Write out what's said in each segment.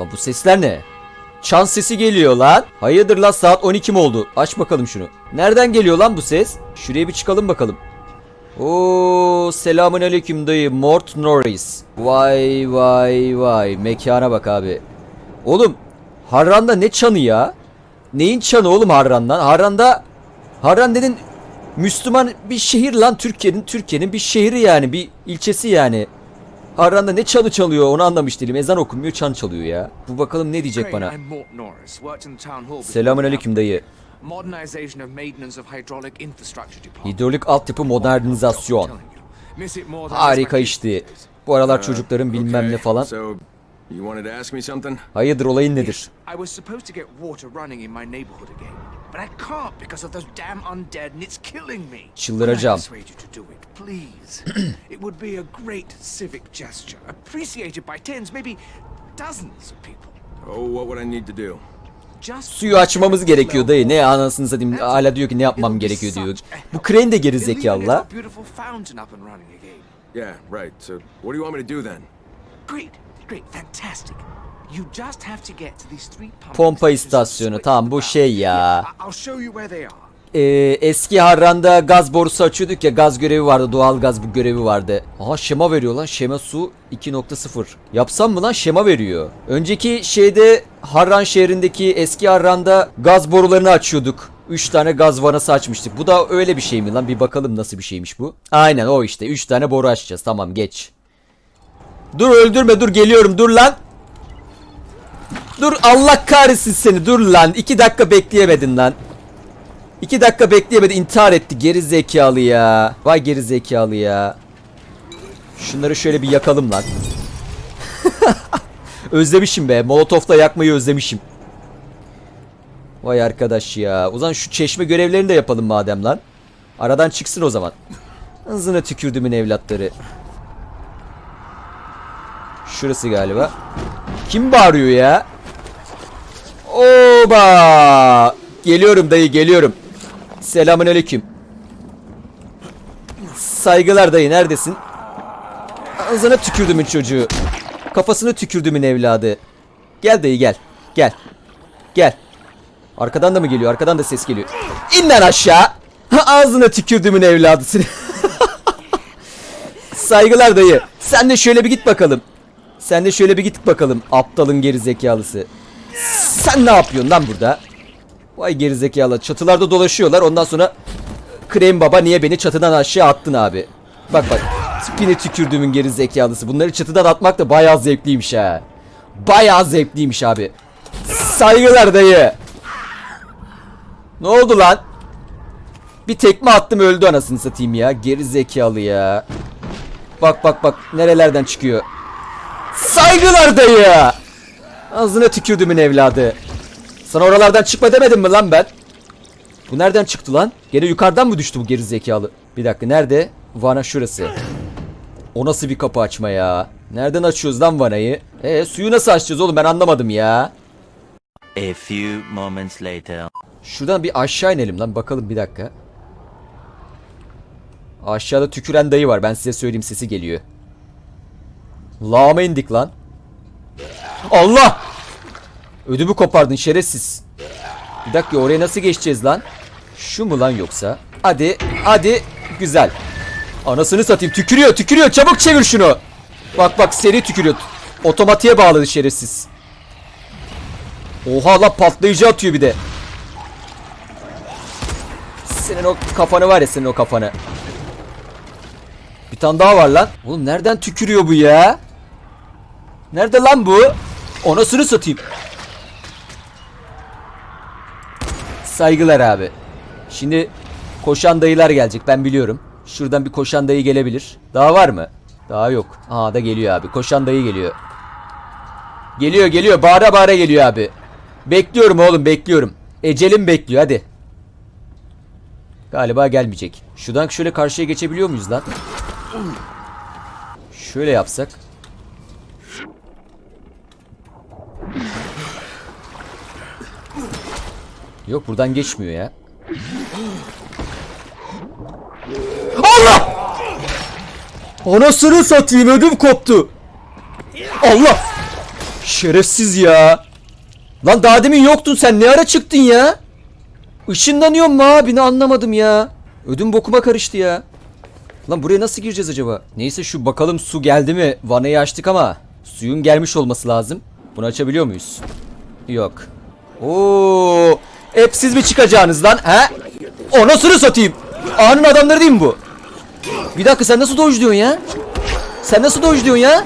Lan bu sesler ne? Çan sesi geliyor lan. Hayırdır lan saat 12 mi oldu? Aç bakalım şunu. Nereden geliyor lan bu ses? Şuraya bir çıkalım bakalım. Oo selamun aleyküm dayı Mort Norris. Vay vay vay mekana bak abi. Oğlum Harran'da ne çanı ya? Neyin çanı oğlum Harran'dan? Harran'da Harran dedin Müslüman bir şehir lan Türkiye'nin Türkiye'nin bir şehri yani bir ilçesi yani. Harran'da ne çanı çalıyor onu anlamış değilim. Ezan okunmuyor çan çalıyor ya. Bu bakalım ne diyecek bana. Selamun aleyküm dayı. Hidrolik altyapı modernizasyon. Harika my işte. Bu aralar çocukların bilmem ne falan. Hayırdır olayın nedir? But I can't because of those damn undead, and it's killing me. Çıldıracağım. Persuade you to do it, please? it would be a great civic gesture, appreciated by tens, maybe dozens of people. Oh, what would I need to do? Just Suyu açmamız gerekiyor dayı. Ne anasını satayım hala diyor ki ne yapmam gerekiyor diyor. Bu crane de geri zekalı la. beautiful fountain up and running again. Yeah, right. So, what do you want me to do then? Great, great, fantastic. Pompa istasyonu. Tamam, bu şey ya. Ee, eski Harran'da gaz borusu açıyorduk ya gaz görevi vardı doğal gaz bu görevi vardı. Aha şema veriyor lan şema su 2.0. Yapsam mı lan şema veriyor. Önceki şeyde Harran şehrindeki eski Harran'da gaz borularını açıyorduk. 3 tane gaz vanası açmıştık. Bu da öyle bir şey mi lan bir bakalım nasıl bir şeymiş bu. Aynen o işte 3 tane boru açacağız tamam geç. Dur öldürme dur geliyorum dur lan. Dur Allah kahretsin seni dur lan 2 dakika bekleyemedin lan. İki dakika bekleyemedi intihar etti geri zekalı ya. Vay geri zekalı ya. Şunları şöyle bir yakalım lan. özlemişim be. Molotof'la yakmayı özlemişim. Vay arkadaş ya. O zaman şu çeşme görevlerini de yapalım madem lan. Aradan çıksın o zaman. Hızına tükürdümün evlatları. Şurası galiba. Kim bağırıyor ya? Oba! Geliyorum dayı geliyorum. Selamünaleyküm. Saygılar dayı neredesin? Ağzına tükürdümün çocuğu. Kafasını tükürdümün evladı. Gel dayı gel. Gel. Gel. Arkadan da mı geliyor? Arkadan da ses geliyor. İn lan aşağı. Ağzına tükürdümün evladı seni. Saygılar dayı. Sen de şöyle bir git bakalım. Sen de şöyle bir git bakalım. Aptalın geri zekalısı. Sen ne yapıyorsun lan burada? Vay gerizekalı. Çatılarda dolaşıyorlar. Ondan sonra Krem Baba niye beni çatıdan aşağı attın abi? Bak bak. Tipine tükürdüğümün gerizekalısı. Bunları çatıdan atmak da bayağı zevkliymiş ha. Bayağı zevkliymiş abi. Saygılar dayı. Ne oldu lan? Bir tekme attım öldü anasını satayım ya. Gerizekalı ya. Bak bak bak nerelerden çıkıyor. Saygılar dayı. Ağzına tükürdümün evladı. Sana oralardan çıkma demedim mi lan ben? Bu nereden çıktı lan? Gene yukarıdan mı düştü bu geri zekalı? Bir dakika nerede? Vana şurası. O nasıl bir kapı açma ya? Nereden açıyoruz lan vanayı? E suyu nasıl açacağız oğlum ben anlamadım ya. A few moments later. Şuradan bir aşağı inelim lan bakalım bir dakika. Aşağıda tüküren dayı var ben size söyleyeyim sesi geliyor. Lağma indik lan. Allah! Ödümü kopardın şerefsiz. Bir dakika oraya nasıl geçeceğiz lan? Şu mu lan yoksa? Hadi hadi güzel. Anasını satayım tükürüyor tükürüyor çabuk çevir şunu. Bak bak seri tükürüyor. Otomatiğe bağladı şerefsiz. Oha lan patlayıcı atıyor bir de. Senin o kafanı var ya senin o kafanı. Bir tane daha var lan. Oğlum nereden tükürüyor bu ya? Nerede lan bu? Onasını satayım. Saygılar abi. Şimdi koşan dayılar gelecek ben biliyorum. Şuradan bir koşan dayı gelebilir. Daha var mı? Daha yok. Aa da geliyor abi. Koşan dayı geliyor. Geliyor geliyor. Bağıra bağıra geliyor abi. Bekliyorum oğlum bekliyorum. Ecelim bekliyor hadi. Galiba gelmeyecek. Şuradan şöyle karşıya geçebiliyor muyuz lan? Şöyle yapsak. Yok buradan geçmiyor ya. Allah! Anasını satayım ödüm koptu. Allah! Şerefsiz ya. Lan daha demin yoktun sen ne ara çıktın ya? Işınlanıyor mu abini anlamadım ya. Ödüm bokuma karıştı ya. Lan buraya nasıl gireceğiz acaba? Neyse şu bakalım su geldi mi? Vanayı açtık ama suyun gelmiş olması lazım. Bunu açabiliyor muyuz? Yok. Oo! Hep mi çıkacaksınız lan? He? O nasıl satayım? Ağanın adamları değil mi bu? Bir dakika sen nasıl dojluyorsun ya? Sen nasıl dojluyorsun ya?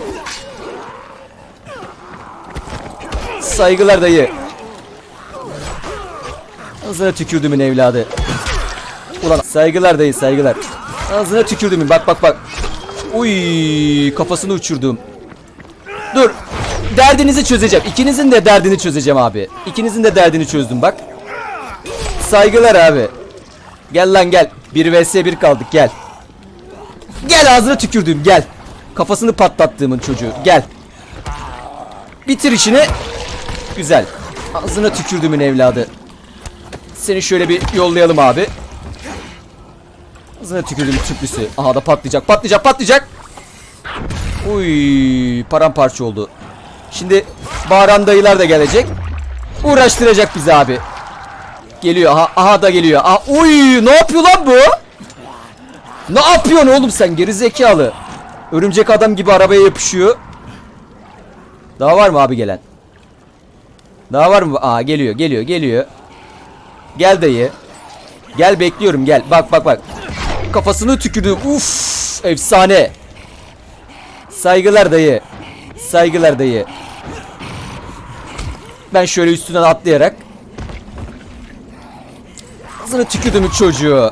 Saygılar dayı. Ağzına tükürdümün evladı. Ulan saygılar dayı saygılar. Ağzına tükürdümün bak bak bak. Uy kafasını uçurdum. Dur. Derdinizi çözeceğim. İkinizin de derdini çözeceğim abi. İkinizin de derdini çözdüm bak. Saygılar abi. Gel lan gel. 1 vs 1 kaldık gel. Gel ağzına tükürdüğüm gel. Kafasını patlattığımın çocuğu gel. Bitir işini. Güzel. Ağzına tükürdüğümün evladı. Seni şöyle bir yollayalım abi. Ağzına tükürdüğüm tüplüsü. Aha da patlayacak patlayacak patlayacak. Uy paramparça oldu. Şimdi bağıran dayılar da gelecek. Uğraştıracak bizi abi. Geliyor aha, aha da geliyor. Aha, uy ne yapıyor lan bu? Ne yapıyorsun oğlum sen geri zekalı? Örümcek adam gibi arabaya yapışıyor. Daha var mı abi gelen? Daha var mı? Aa geliyor geliyor geliyor. Gel dayı. Gel bekliyorum gel. Bak bak bak. Kafasını tükürdü. Uf efsane. Saygılar dayı. Saygılar dayı. Ben şöyle üstünden atlayarak. Ağzına tükürdüm çocuğu.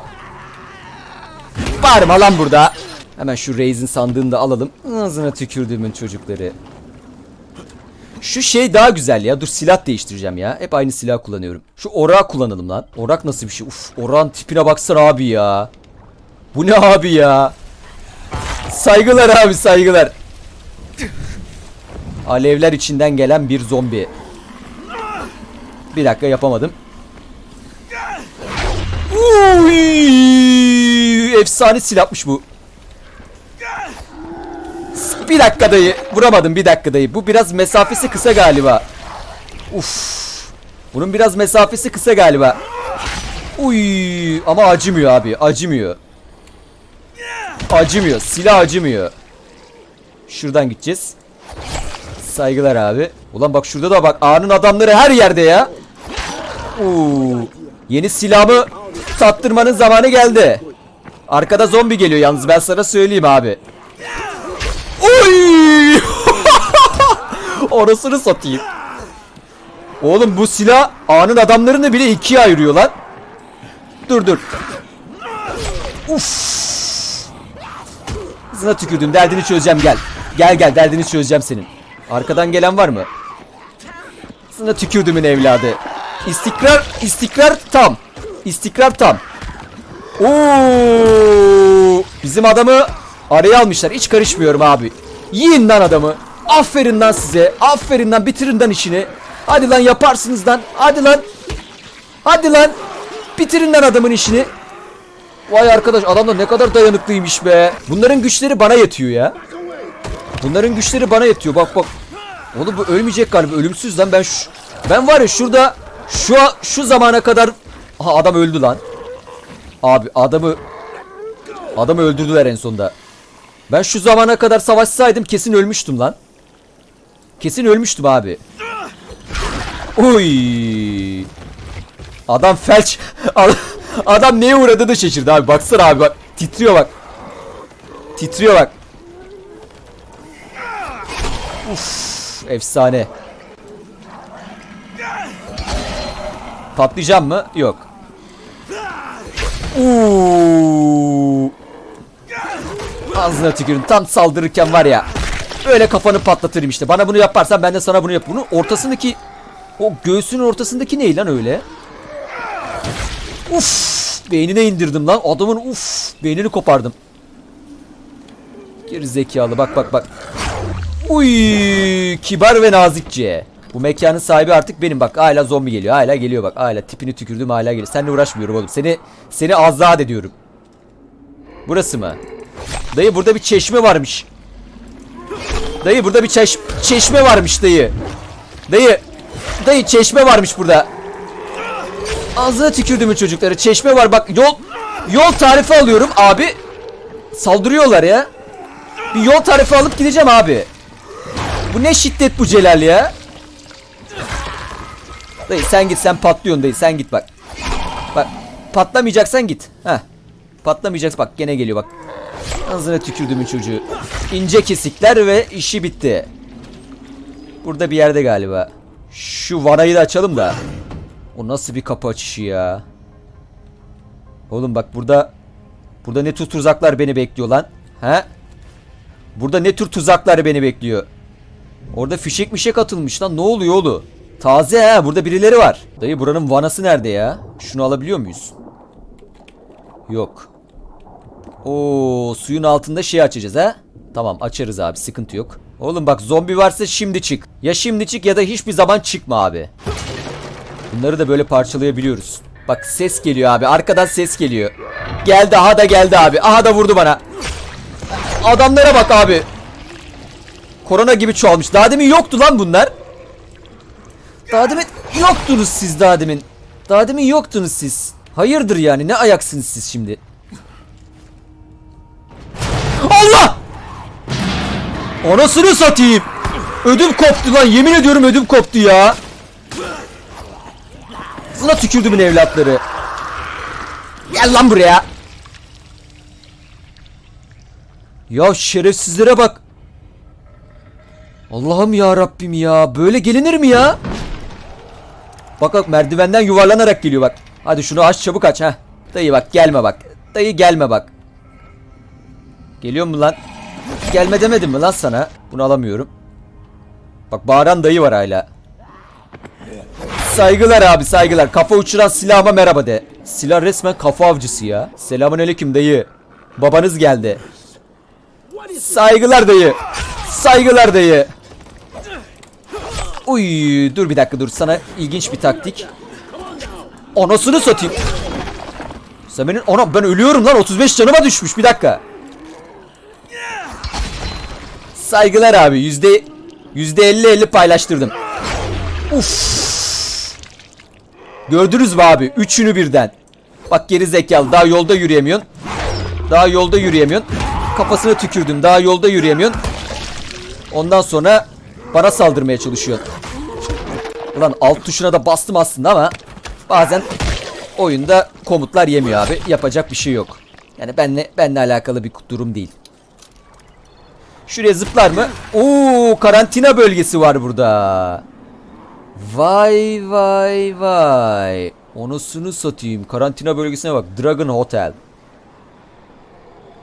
Bağırma lan burada. Hemen şu Reis'in sandığını da alalım. Ağzına tükürdüğümün çocukları. Şu şey daha güzel ya. Dur silah değiştireceğim ya. Hep aynı silah kullanıyorum. Şu orak kullanalım lan. Orak nasıl bir şey? Uf orağın tipine baksana abi ya. Bu ne abi ya? Saygılar abi saygılar. Alevler içinden gelen bir zombi. Bir dakika yapamadım. Uy, efsane silahmış bu. Bir dakika dayı. Vuramadım bir dakika dayı. Bu biraz mesafesi kısa galiba. Uf. Bunun biraz mesafesi kısa galiba. Uy ama acımıyor abi. Acımıyor. Acımıyor. Silah acımıyor. Şuradan gideceğiz. Saygılar abi. Ulan bak şurada da bak. Ağanın adamları her yerde ya. Uuu. Yeni silahımı tattırmanın zamanı geldi. Arkada zombi geliyor yalnız ben sana söyleyeyim abi. Oy! Orasını satayım. Oğlum bu silah ağanın adamlarını bile ikiye ayırıyor lan. Dur dur. Uf. Zına tükürdüm derdini çözeceğim gel. Gel gel derdini çözeceğim senin. Arkadan gelen var mı? Zına tükürdümün evladı. İstikrar, istikrar tam. İstikrar tam. Oo! Bizim adamı araya almışlar. Hiç karışmıyorum abi. Yiyin lan adamı. Aferin lan size. Aferin lan bitirin lan işini. Hadi lan yaparsınız lan. Hadi lan. Hadi lan. Bitirin lan adamın işini. Vay arkadaş adam da ne kadar dayanıklıymış be. Bunların güçleri bana yetiyor ya. Bunların güçleri bana yetiyor. Bak bak. Oğlum bu ölmeyecek galiba. Ölümsüz lan ben şu ben var ya şurada şu şu zamana kadar Aha adam öldü lan. Abi adamı adamı öldürdüler en sonunda. Ben şu zamana kadar savaşsaydım kesin ölmüştüm lan. Kesin ölmüştüm abi. Uy. Adam felç. Adam neye uğradığını şaşırdı abi. Baksana abi bak. Titriyor bak. Titriyor bak. Uf, efsane. Patlayacağım mı? Yok. Uuu. Ağzına tükürün. Tam saldırırken var ya. Böyle kafanı patlatırım işte. Bana bunu yaparsan ben de sana bunu yap. Bunu ortasındaki o göğsünün ortasındaki ne lan öyle? Uf! Beynine indirdim lan. Adamın uf! Beynini kopardım. Geri zekalı bak bak bak. Uy! Kibar ve nazikçe. Bu mekanın sahibi artık benim bak. Hala zombi geliyor. Hala geliyor bak. Hala tipini tükürdüm hala geliyor. Seninle uğraşmıyorum oğlum. Seni seni azat ediyorum. Burası mı? Dayı burada bir çeşme varmış. Dayı burada bir çeş çeşme varmış dayı. Dayı. Dayı çeşme varmış burada. Ağzına tükürdümün çocukları. Çeşme var bak yol yol tarifi alıyorum abi. Saldırıyorlar ya. Bir yol tarifi alıp gideceğim abi. Bu ne şiddet bu Celal ya. Dayı sen git sen patlıyorsun dayı sen git bak. Bak patlamayacaksan git. Heh. Patlamayacaksa bak gene geliyor bak. Ağzına tükürdümün çocuğu. İnce kesikler ve işi bitti. Burada bir yerde galiba. Şu vanayı da açalım da. O nasıl bir kapı açışı ya? Oğlum bak burada burada ne tür tuzaklar beni bekliyor lan? He? Burada ne tür tuzaklar beni bekliyor? Orada fişek mişek atılmış lan. Ne oluyor oğlum? Taze ha. Burada birileri var. Dayı buranın vanası nerede ya? Şunu alabiliyor muyuz? Yok. Oo suyun altında şey açacağız ha? Tamam açarız abi sıkıntı yok. Oğlum bak zombi varsa şimdi çık. Ya şimdi çık ya da hiçbir zaman çıkma abi. Bunları da böyle parçalayabiliyoruz. Bak ses geliyor abi. Arkadan ses geliyor. Geldi aha da geldi abi. Aha da vurdu bana. Adamlara bak abi. Korona gibi çoğalmış. Daha demin yoktu lan bunlar. Daha demin yoktunuz siz daha demin. Daha demin yoktunuz siz. Hayırdır yani ne ayaksınız siz şimdi? Allah! Anasını satayım. Ödüm koptu lan yemin ediyorum ödüm koptu ya. Sana tükürdümün evlatları. Gel lan buraya. Ya şerefsizlere bak. Allah'ım ya Rabbim ya. Böyle gelinir mi ya? Bak bak merdivenden yuvarlanarak geliyor bak. Hadi şunu aç çabuk aç ha. Dayı bak gelme bak. Dayı gelme bak. Geliyor mu lan? Gelme demedim mi lan sana? Bunu alamıyorum. Bak bağıran dayı var hala. Saygılar abi saygılar. Kafa uçuran silahıma merhaba de. Silah resmen kafa avcısı ya. Selamun aleyküm dayı. Babanız geldi. Saygılar dayı. Saygılar dayı. Uy dur bir dakika dur sana ilginç bir taktik. Anasını satayım. Benim ana ben ölüyorum lan 35 canıma düşmüş bir dakika. Saygılar abi yüzde yüzde 50 50 paylaştırdım. Uf. Gördünüz mü abi? Üçünü birden. Bak geri zekalı daha yolda yürüyemiyorsun. Daha yolda yürüyemiyorsun. Kafasına tükürdüm. Daha yolda yürüyemiyorsun. Ondan sonra bana saldırmaya çalışıyorsun. Ulan alt tuşuna da bastım aslında ama bazen oyunda komutlar yemiyor abi. Yapacak bir şey yok. Yani benle benle alakalı bir durum değil. Şuraya zıplar mı? Oo, karantina bölgesi var burada. Vay vay vay. Onusunu satayım. Karantina bölgesine bak. Dragon Hotel.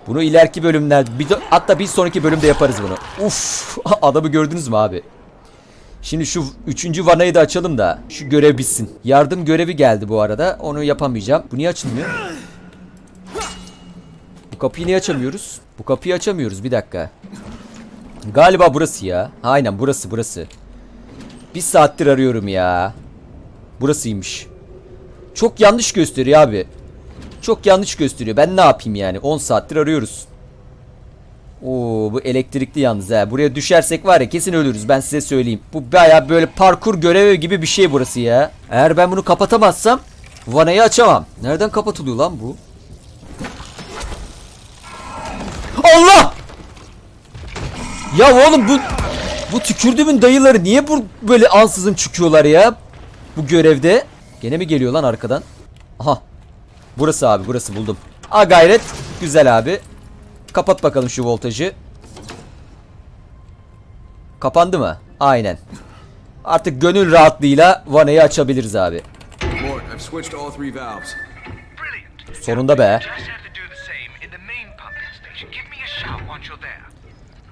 Bunu ileriki bölümler bir hatta bir sonraki bölümde yaparız bunu. Uf, adamı gördünüz mü abi? Şimdi şu üçüncü vanayı da açalım da şu görev bitsin. Yardım görevi geldi bu arada. Onu yapamayacağım. Bu niye açılmıyor? Bu kapıyı niye açamıyoruz? Bu kapıyı açamıyoruz. Bir dakika. Galiba burası ya. Aynen burası burası. Bir saattir arıyorum ya. Burasıymış. Çok yanlış gösteriyor abi. Çok yanlış gösteriyor. Ben ne yapayım yani? 10 saattir arıyoruz. Oo bu elektrikli yalnız ha. Buraya düşersek var ya kesin ölürüz ben size söyleyeyim. Bu baya böyle parkur görevi gibi bir şey burası ya. Eğer ben bunu kapatamazsam vanayı açamam. Nereden kapatılıyor lan bu? Allah! Ya oğlum bu bu tükürdüğümün dayıları niye bu böyle ansızın çıkıyorlar ya? Bu görevde. Gene mi geliyor lan arkadan? Aha. Burası abi burası buldum. A gayret. Güzel abi. Kapat bakalım şu voltajı. Kapandı mı? Aynen. Artık gönül rahatlığıyla vanayı açabiliriz abi. Sonunda be.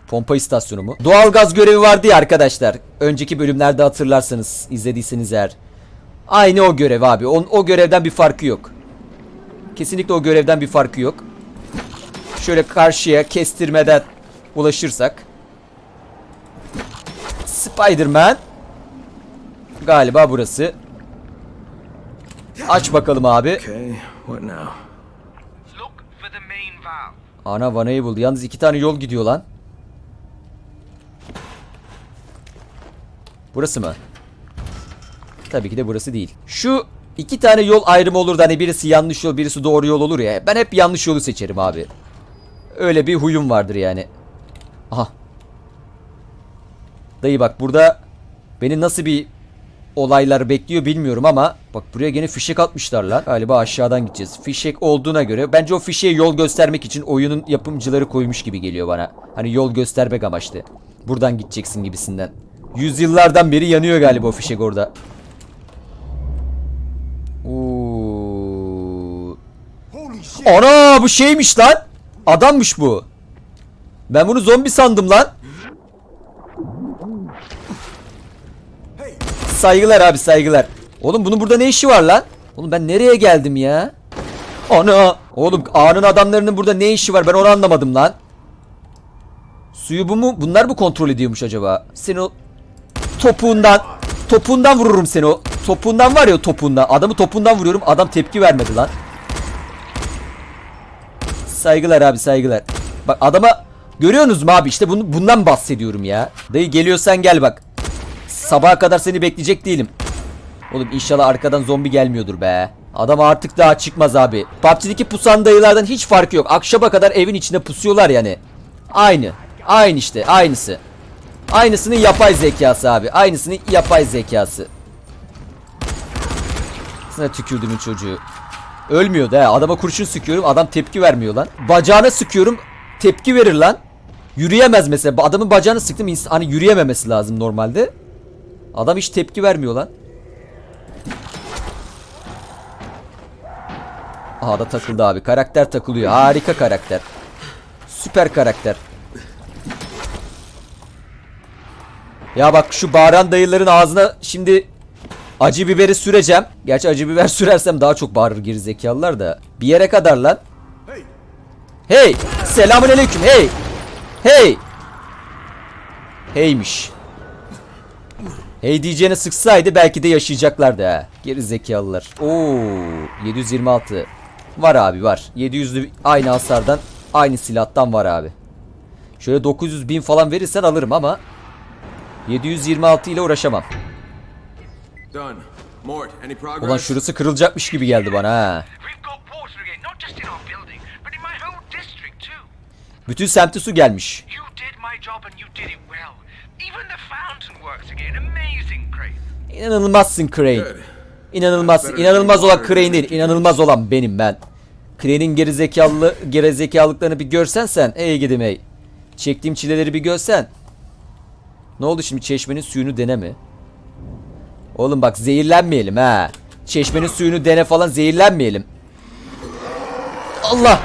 Pompa istasyonu mu? Doğalgaz görevi vardı ya arkadaşlar. Önceki bölümlerde hatırlarsanız izlediyseniz eğer. Aynı o görev abi. O, o görevden bir farkı yok. Kesinlikle o görevden bir farkı yok. Şöyle karşıya kestirmeden ulaşırsak. Spider-Man. Galiba burası. Aç bakalım abi. Okay, what now? Look for the main valve. Ana vanayı buldu. Yalnız iki tane yol gidiyor lan. Burası mı? Tabii ki de burası değil. Şu iki tane yol ayrımı olur da hani birisi yanlış yol birisi doğru yol olur ya. Ben hep yanlış yolu seçerim abi. Öyle bir huyum vardır yani. Aha. Dayı bak burada beni nasıl bir olaylar bekliyor bilmiyorum ama bak buraya gene fişek atmışlar lan. Galiba aşağıdan gideceğiz. Fişek olduğuna göre bence o fişeğe yol göstermek için oyunun yapımcıları koymuş gibi geliyor bana. Hani yol göstermek amaçlı. Buradan gideceksin gibisinden. Yüzyıllardan beri yanıyor galiba o fişek orada. Oo. Ana bu şeymiş lan. Adammış bu. Ben bunu zombi sandım lan. Saygılar abi saygılar. Oğlum bunun burada ne işi var lan? Oğlum ben nereye geldim ya? Ana! Oğlum A'nın adamlarının burada ne işi var ben onu anlamadım lan. Suyu bu mu? Bunlar mı kontrol ediyormuş acaba? Seni o topuğundan topuğundan vururum seni o. Topuğundan var ya o topuğundan. Adamı topuğundan vuruyorum. Adam tepki vermedi lan. Saygılar abi saygılar. Bak adama görüyorsunuz mu abi işte bunu, bundan bahsediyorum ya. Dayı geliyorsan gel bak. Sabaha kadar seni bekleyecek değilim. Oğlum inşallah arkadan zombi gelmiyordur be. Adam artık daha çıkmaz abi. PUBG'deki pusan dayılardan hiç farkı yok. Akşama kadar evin içinde pusuyorlar yani. Aynı. Aynı işte. Aynısı. Aynısının yapay zekası abi. Aynısının yapay zekası. Sana tükürdümün çocuğu. Ölmüyor da adama kurşun sıkıyorum adam tepki vermiyor lan. Bacağına sıkıyorum tepki verir lan. Yürüyemez mesela adamın bacağını sıktım hani yürüyememesi lazım normalde. Adam hiç tepki vermiyor lan. Aha da takıldı abi karakter takılıyor harika karakter. Süper karakter. Ya bak şu bağıran dayıların ağzına şimdi acı biberi süreceğim. Gerçi acı biber sürersem daha çok bağırır gerizekalılar da. Bir yere kadar lan. Hey! Selamun aleyküm hey! Hey! Heymiş. Hey diyeceğine sıksaydı belki de yaşayacaklardı ha. Gerizekalılar. Oo 726. Var abi var. 700'lü aynı hasardan aynı silahtan var abi. Şöyle 900 bin falan verirsen alırım ama 726 ile uğraşamam. Ulan şurası kırılacakmış gibi geldi bana ha. Bütün semte su gelmiş. İnanılmazsın Crane. Good. İnanılmazsın. İnanılmaz olan Crane değil. İnanılmaz olan benim ben. Crane'in gerizekalı gerizekalılıklarını bir görsen sen. Ey gidim ey. Çektiğim çileleri bir görsen. Ne oldu şimdi çeşmenin suyunu deneme. Oğlum bak zehirlenmeyelim ha. Çeşmenin suyunu dene falan zehirlenmeyelim. Allah.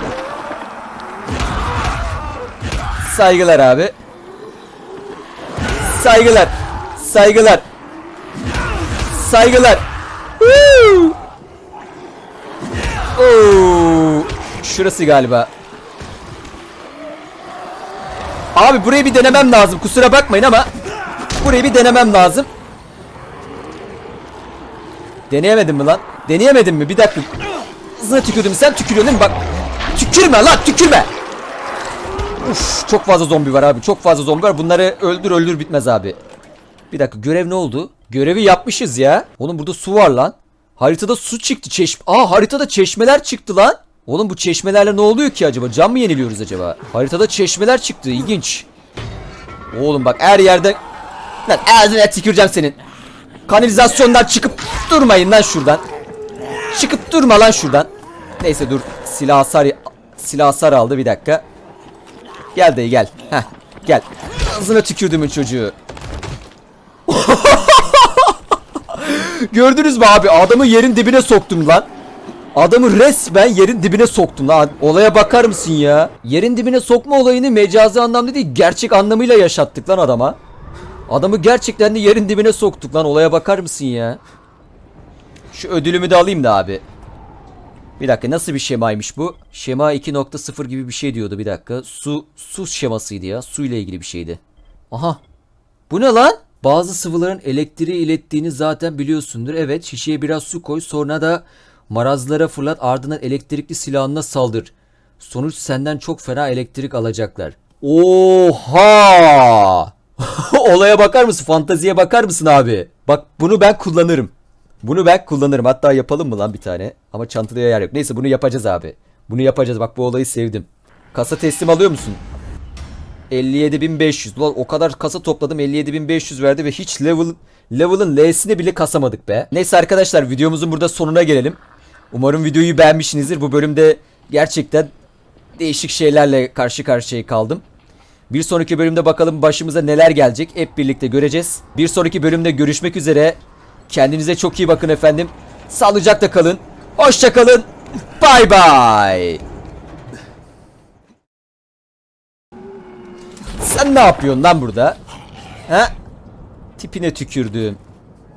Saygılar abi. Saygılar. Saygılar. Saygılar. Woo! Oo, şurası galiba. Abi burayı bir denemem lazım. Kusura bakmayın ama burayı bir denemem lazım. Deneyemedim mi lan? Deneyemedim mi? Bir dakika. Hızına tükürdüm. Sen tükürüyorsun? Bak. Tükürme lan tükürme. Uf, çok fazla zombi var abi. Çok fazla zombi var. Bunları öldür öldür bitmez abi. Bir dakika görev ne oldu? Görevi yapmışız ya. Oğlum burada su var lan. Haritada su çıktı. Çeşme. Aa haritada çeşmeler çıktı lan. Oğlum bu çeşmelerle ne oluyor ki acaba? Cam mı yeniliyoruz acaba? Haritada çeşmeler çıktı. İlginç. Oğlum bak her yerde... Lan ağzına tüküreceğim senin. Kanalizasyondan çıkıp durmayın lan şuradan. Çıkıp durma lan şuradan. Neyse dur. Silah hasar, silah hasar aldı bir dakika. Gel dayı gel. Heh, gel. Ağzına tükürdümün çocuğu. Gördünüz mü abi? Adamı yerin dibine soktum lan. Adamı resmen yerin dibine soktum lan. Olaya bakar mısın ya? Yerin dibine sokma olayını mecazi anlamda değil, gerçek anlamıyla yaşattık lan adama. Adamı gerçekten de yerin dibine soktuk lan. Olaya bakar mısın ya? Şu ödülümü de alayım da abi. Bir dakika nasıl bir şemaymış bu? Şema 2.0 gibi bir şey diyordu bir dakika. Su su şemasıydı ya. Su ile ilgili bir şeydi. Aha. Bu ne lan? Bazı sıvıların elektriği ilettiğini zaten biliyorsundur. Evet şişeye biraz su koy sonra da marazlara fırlat ardından elektrikli silahına saldır. Sonuç senden çok fena elektrik alacaklar. Oha! Olaya bakar mısın? Fantaziye bakar mısın abi? Bak bunu ben kullanırım. Bunu ben kullanırım. Hatta yapalım mı lan bir tane? Ama çantada yer yok. Neyse bunu yapacağız abi. Bunu yapacağız. Bak bu olayı sevdim. Kasa teslim alıyor musun? 57.500. Ulan o kadar kasa topladım 57.500 verdi ve hiç level level'ın L'sini bile kasamadık be. Neyse arkadaşlar videomuzun burada sonuna gelelim. Umarım videoyu beğenmişsinizdir. Bu bölümde gerçekten değişik şeylerle karşı karşıya kaldım. Bir sonraki bölümde bakalım başımıza neler gelecek. Hep birlikte göreceğiz. Bir sonraki bölümde görüşmek üzere. Kendinize çok iyi bakın efendim. Sağlıcakla kalın. Hoşça kalın. Bay bay. Sen ne yapıyorsun lan burada? Ha? Tipine tükürdüğüm.